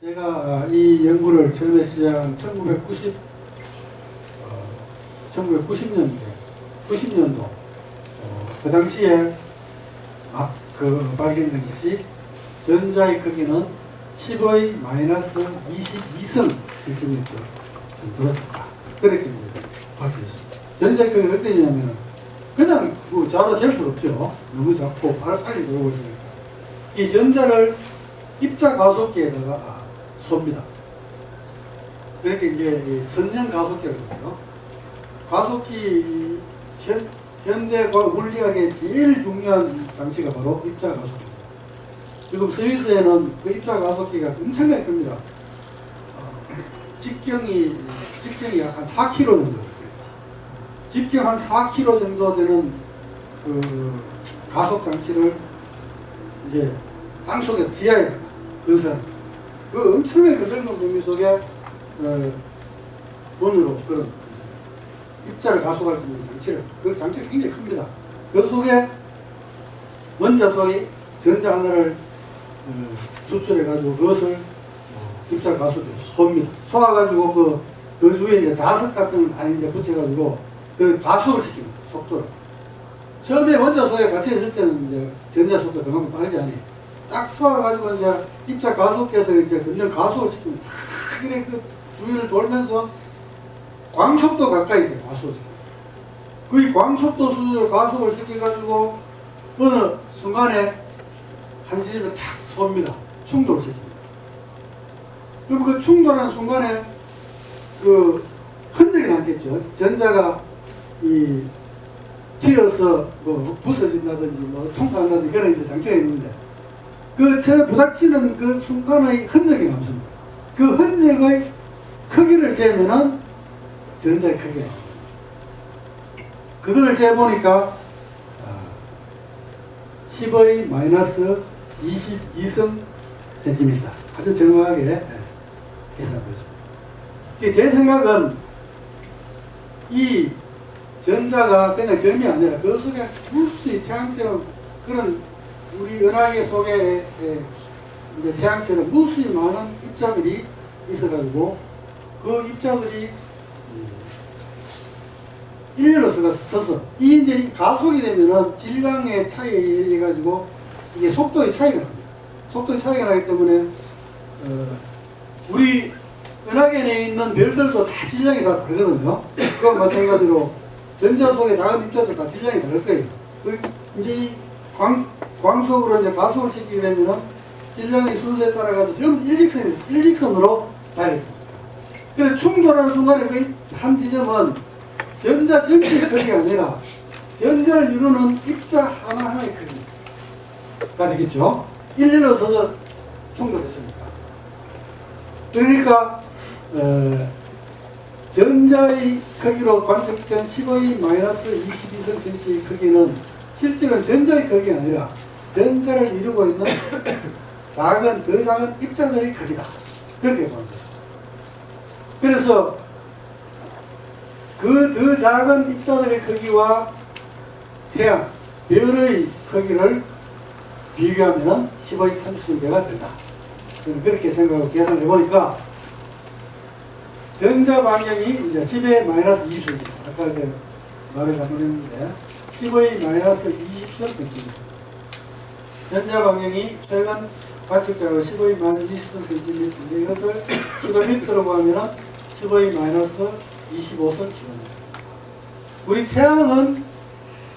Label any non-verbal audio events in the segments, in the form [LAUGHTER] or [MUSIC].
제가 아, 이 연구를 처음에 시작한 1990, 어, 1990년대, 90년도, 어, 그 당시에 막그 발견된 것이 전자의 크기는 10의 마이너스 22성 센티미터 정도로 작다. 그렇게 이제 밝혀졌습니다. 전자의 크기가 어떻게 되냐면은 그냥 그 자로 잴 수가 없죠. 너무 작고 빨리 빨리 돌고 있으니까. 이 전자를 입자 가속기에다가 아, 쏩니다. 그렇게 이제 이 선형 가속기라고 그러죠. 가속기 이 현, 현대 과 물리학의 제일 중요한 장치가 바로 입자 가속기입니다. 지금 스위스에는 그 입자 가속기가 엄청나게 큽니다. 어, 직경이 직경이 약 한 4km 정도. 직경 한 4km 정도 되는 그 가속 장치를 이제 땅 속에 지하에다가 넣어서 그 엄청나게 그 넓은 범위 속에 어, 원으로 그런 입자를 가속할 수 있는 장치를 그 장치가 굉장히 큽니다. 그 속에 원자 속에 전자 하나를 어, 추출해 가지고 그것을 어, 입자 가속에 쏩니다. 쏘아가지고 그, 그 주위에 이제 자석 같은 걸 안에 이제 붙여가지고 그 가속을 시킵니다. 속도를. 처음에 원자 속에 같이 있을 때는 이제 전자 속도 그만큼 빠르지 않아요. 딱 쏘아가지고 이제 입자 가속계에서 이제 점점 가속을 시키면 탁 그래 그 주위를 돌면서 광속도 가까이 이제 가속을 시킵니다. 그 광속도 수준으로 가속을 시켜가지고 어느 순간에 한 시점에 탁 쏩니다. 충돌을 시킵니다. 그리고 그 충돌하는 순간에 그 흔적이 남겠죠. 전자가 이 튀어서 뭐 부서진다든지 뭐 통과한다든지 그런 이제 장치가 있는데 그 처에 부닥치는 그 순간의 흔적이 남습니다. 그 흔적의 크기를 재면은 전자의 나옵니다. 그거를 재보니까 아, 10의 마이너스 22성 세지미터 아주 정확하게 예, 계산되었습니다. 제 생각은 이 전자가 그냥 점이 아니라 그 속에 물수의 태양처럼 그런 우리 은하계 속에 에, 이제 태양처럼 무수히 많은 입자들이 있어가지고 그 입자들이 일렬로 서서, 이 이제 이 가속이 되면은 질량의 차이에 의해 가지고 이게 속도의 차이가 납니다. 속도의 차이가 나기 때문에 어, 우리 은하계 내에 있는 별들도 다 질량이 다 다르거든요. 그와 마찬가지로 전자 속의 작은 입자도 다 질량이 다를 거예요. 그 이제 이 광, 광속으로 이제 가속을 시키게 되면은 질량의 순서에 따라가지고 전부 일직선이, 일직선으로 달립니다. 그래서 충돌하는 순간에 그 한 지점은 전자 전체의 크기가 아니라 전자를 이루는 입자 하나하나의 크기가 되겠죠. 일렬로 서서 충돌했으니까. 그러니까 어, 전자의 크기로 관측된 10의 마이너스 22성 센치의 크기는 실제로는 전자의 크기가 아니라 전자를 이루고 있는 [COUGHS] 작은 더 작은 입자들의 크기다. 그렇게 보는 것입니다. 그래서 그 더 작은 입자들의 크기와 태양, 별의 크기를 비교하면 10의 30배가 된다. 저는 그렇게 생각하고 계산을 해보니까 전자 반경이 이제 10의 마이너스 20입니다. 아까 제가 말을 잘못했는데 10의 마이너스 20선 cm. 전자 반경이 최근 관측자로 10의 마이너스 20선 cm인데 이것을 킬로미터로 하면은 10의 마이너스 25선 킬로미터. 우리 태양은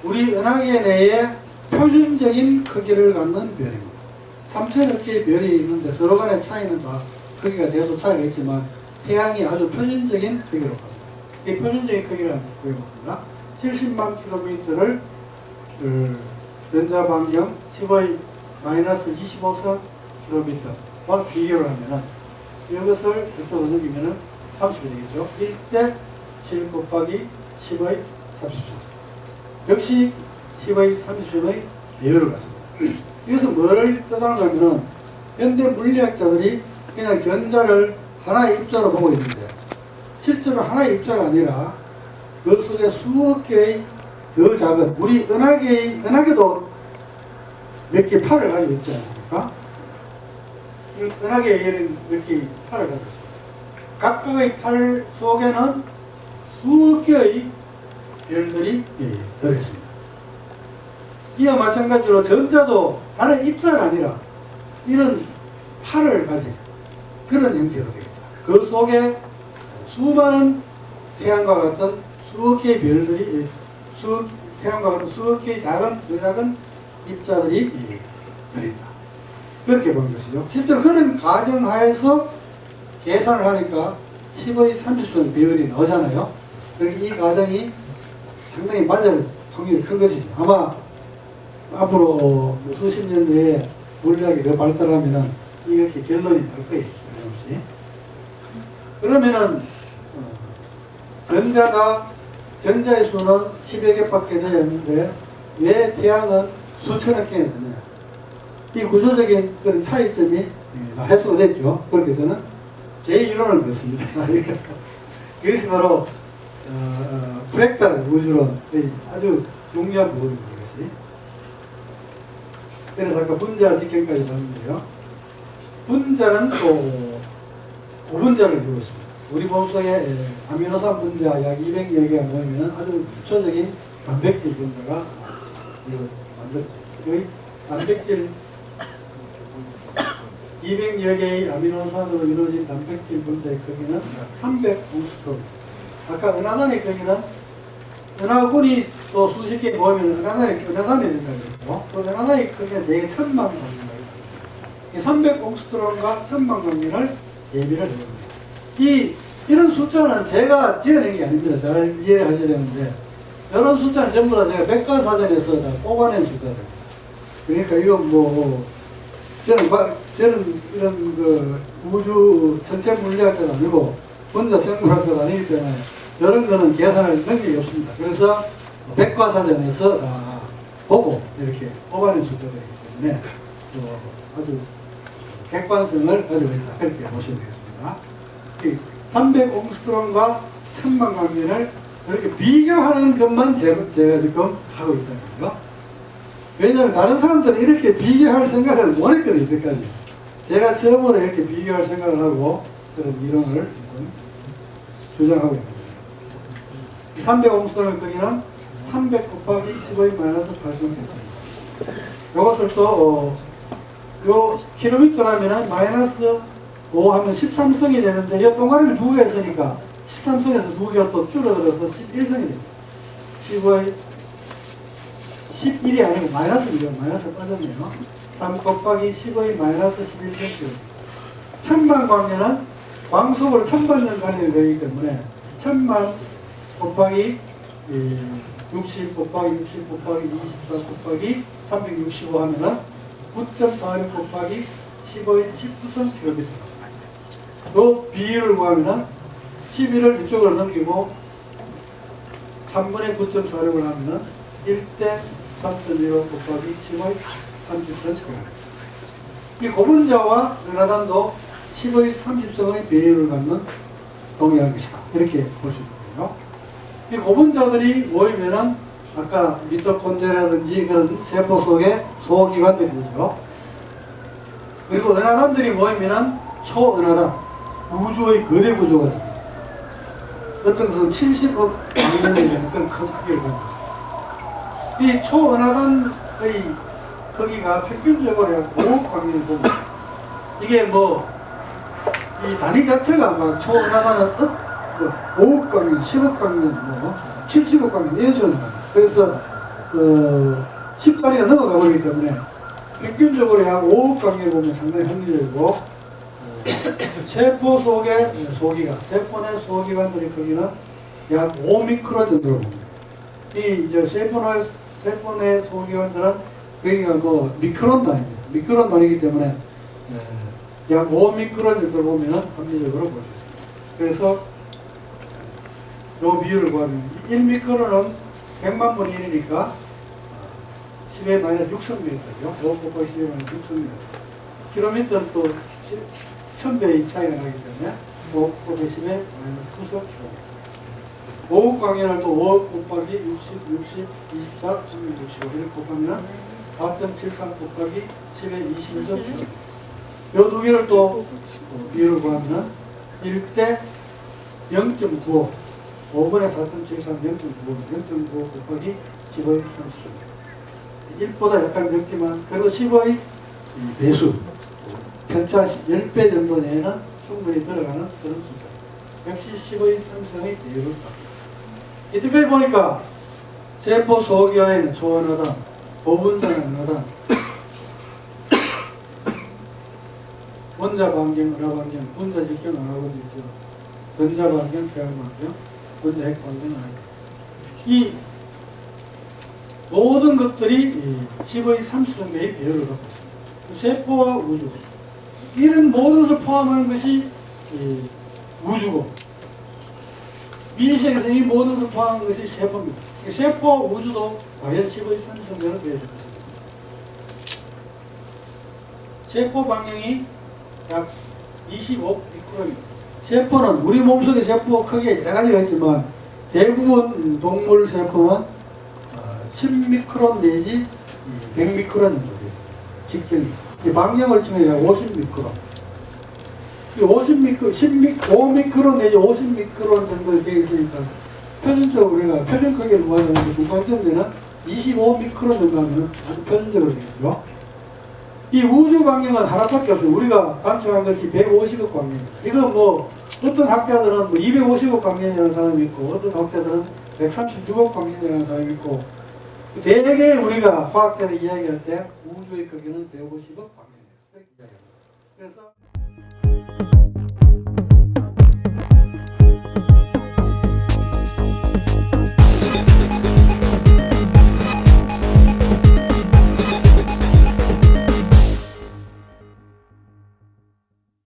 우리 은하계 내에 표준적인 크기를 갖는 별입니다. 3천여 개의 별이 있는데 서로 간의 차이는 다 크기가 되어서 차이가 있지만 태양이 아주 표준적인 크기로 갑니다. 이 표준적인 크기를 구해봅니다. 70만 킬로미터를 그 전자 반경 10의 마이너스 25선 킬로미터와 비교를 하면은 이것을 이쪽으로 넘기면은 30이 되겠죠. 1대 7 곱하기 10의 30선. 역시 10의 30선의 배열을 갖습니다. [CLEARS THROAT] 이것은 뭐를 뜻하는가 하면은 현대 물리학자들이 그냥 전자를 하나의 입자로 보고 있는데 실제로 하나의 입자가 아니라 그 속에 수억 개의 더 작은 우리 은하계 은하계도 몇 개 팔을 가지고 있지 않습니까? 이 은하계 얘는 몇 개 팔을 가지고 있습니다. 각각의 팔 속에는 수억 개의 별들이 예, 들어있습니다. 이와 마찬가지로 전자도 하나의 입자가 아니라 이런 팔을 가진 그런 형태로 되어 있다. 그 속에 수많은 태양과 같은 수억 개의 별들이 예, 수 태양과 같은 수억 개의 작은 더 작은 입자들이 예, 들어있다. 그렇게 보는 것이죠. 실제로 그런 가정하에서 계산을 하니까 10의 30선 비율이 나오잖아요. 그러니까 이 가정이 상당히 맞을 확률이 큰 것이죠. 아마 앞으로 뭐 수십 년 내에 물리학이 더 발달하면은 이렇게 결론이 날 거예요. 틀림없이. 그러면은 어, 전자가 전자의 수는 10여 개밖에 되지 않는데 왜 태양은 수천억 개나 되느냐. 이 구조적인 그런 차이점이 예, 다 해소가 됐죠. 그렇게 저는 제 이론을 긋습니다. 이것이 바로 어, 어, 프랙탈 우주론의 아주 중요한 부분입니다. 이것이. 그래서 아까 분자 직경까지 봤는데요. 분자는 또 고분자를 있습니다. 우리 몸속에 에, 아미노산 분자 약 200여 개가 모이면 아주 구체적인 단백질 분자가 아, 만들어집니다. 여기 단백질 200여 개의 아미노산으로 이루어진 단백질 분자의 크기는 약 300옹스트롬. 아까 은하단의 크기는 은하군이 또 수십 개 모이면 은하단이, 은하단이 된다 그랬죠. 그 은하단의 크기는 대개 천만 광년을 이 300옹스트롬과 천만 광년을 대비를 해봅니다. 이, 이런 숫자는 제가 지어낸 게 아닙니다. 잘 이해를 하셔야 되는데, 이런 숫자는 전부 다 제가 백과사전에서 다 뽑아낸 숫자입니다. 그러니까 이건 뭐, 저는, 막- 저는 이런 그 우주 전체 물리학자도 아니고, 혼자 생물학자도 아니기 때문에, 이런 거는 계산할 능력이 없습니다. 그래서 백과사전에서 다 보고 이렇게 뽑아낸 숫자들이기 때문에, 또 아주 객관성을 가지고 있다. 그렇게 보셔야 되겠습니다. 이 300옹스트롬과 천만 광년을 이렇게 비교하는 것만 제가, 지금 하고 있다는 거죠. 왜냐하면 다른 사람들은 이렇게 비교할 생각을 못 했거든요, 이때까지. 제가 처음으로 이렇게 비교할 생각을 하고 그런 이론을 지금 주장하고 있는 겁니다. 이 300옹스트롬의 크기는 300 곱하기 15의 마이너스 8cm입니다. 이것을 또, 어, 요 킬로미터라면은 마이너스 5 하면 13성이 되는데 이 동그라미 두개 있으니까 13성에서 두 개가 또 줄어들어서 11성이 됩니다. 15의 11이 아니고 마이너스입니다. 마이너스 빠졌네요. 3 곱하기 15의 마이너스 11cm입니다. 천만 광년은 광속으로 천만 년 단위를 되기 때문에 천만 곱하기 이, 60 곱하기 60 곱하기 24 곱하기 365 하면은 9.46 곱하기 15의 19선 킬로미터. 요 비율을 구하면은 11을 이쪽으로 넘기고 3분의 9.46을 하면은 1대 3.15 곱하기 15의 30선 킬로미터. 이 고분자와 은하단도 10의 30성의 비율을 갖는 동일한 것이다. 이렇게 볼 수 있거든요. 이 고분자들이 모이면은 아까 미토콘드리아라든지 그런 세포 속에 소기관들이 되죠. 그리고 은하단들이 모이면은 초은하단, 우주의 거대 구조가 됩니다. 어떤 것은 70억 광년이 되는 그런 큰 크기를 가지고 있습니다. 이 초은하단의 크기가 평균적으로 약 5억 광년을 봅니다. 이게 뭐, 이 단위 자체가 막 초은하단은 억, 뭐 5억 광년, 10억 광년, 뭐 70억 광년 이런 식으로 나와요. 그래서 어, 10단위가 넘어가 버리기 때문에 평균적으로 약 5억 광년을 보면 상당히 합리적이고 어, 세포 속의 소기관, 세포 내 소기관들의 크기는 약 5미크론 정도로. 이 이제 세포 내 세포 내 소기관들은 크기가 뭐 미크론 단위입니다. 미크론 단위이기 때문에 에, 약 5미크론 정도로 보면은 합리적으로 볼 수 있습니다. 그래서 요 비율을 구하면 1미크론은 100만 분의 1이니까 10의 마이너스 6천미터죠. 5 곱하기 10의 마이너스 6천미터. 킬로미터는 또 1000배의 차이가 나기 때문에 5 곱하기 10의 마이너스 9천 킬로미터. 5억 광년을 또 5억 곱하기 60, 60, 24, 365 이렇게 곱하면 4.73 곱하기 10의 21석 킬로미터. 요두 개를 또 어, 비율을 구하면 1대 0.95 5분의 4.73 0.95 0.95 곱하기 10의 30 1보다 약간 적지만 그래도 10의 이 배수 편차 10배 정도 내에는 충분히 들어가는 그런 숫자 역시 10의 3성의 비율을 받겠다. 이때까지 보니까 세포 소기화에는 초원하단 고분자는 은하단 [COUGHS] 원자 반경, 은하 반경, 분자 직경, 은하 분자 직경, 전자 반경, 태양 반경, 반경, 은하 반경. 이 모든 것들이 이 10의 30정도의 비율을 갖고 있습니다. 세포와 우주 이런 모든 것을 포함하는 것이 이 우주고 미세에서 이 모든 것을 포함하는 것이 세포입니다. 세포와 우주도 과연 10의 30정도로 되어질 것입니다. 세포 방향이 약 25 미크론입니다. 세포는 우리 몸속에 세포 크게 여러 가지가 있지만 대부분 동물 세포는 어, 10미크론 내지 100미크론 정도 되어 있습니다. 직경이. 이 방향을 치면 약 50미크론. 이 50미크, 10미, 5미크론 내지 50미크론 정도 되어 있으니까 표준적으로 우리가 표준 크기를 구하자면 중간점대는 25미크론 정도 하면 아주 표준적으로 되겠죠. 이 우주 방향은 하나밖에 없어요. 우리가 관측한 것이 150억 광년입니다. 이거 뭐 어떤 학자들은 뭐 250억 광년이라는 사람이 있고 어떤 학자들은 136억 광년이라는 사람이 있고 대개 우리가 과학자들 이야기할 때 우주의 크기는 150억 광년이에요. 그렇게 이야기합니다. 그래서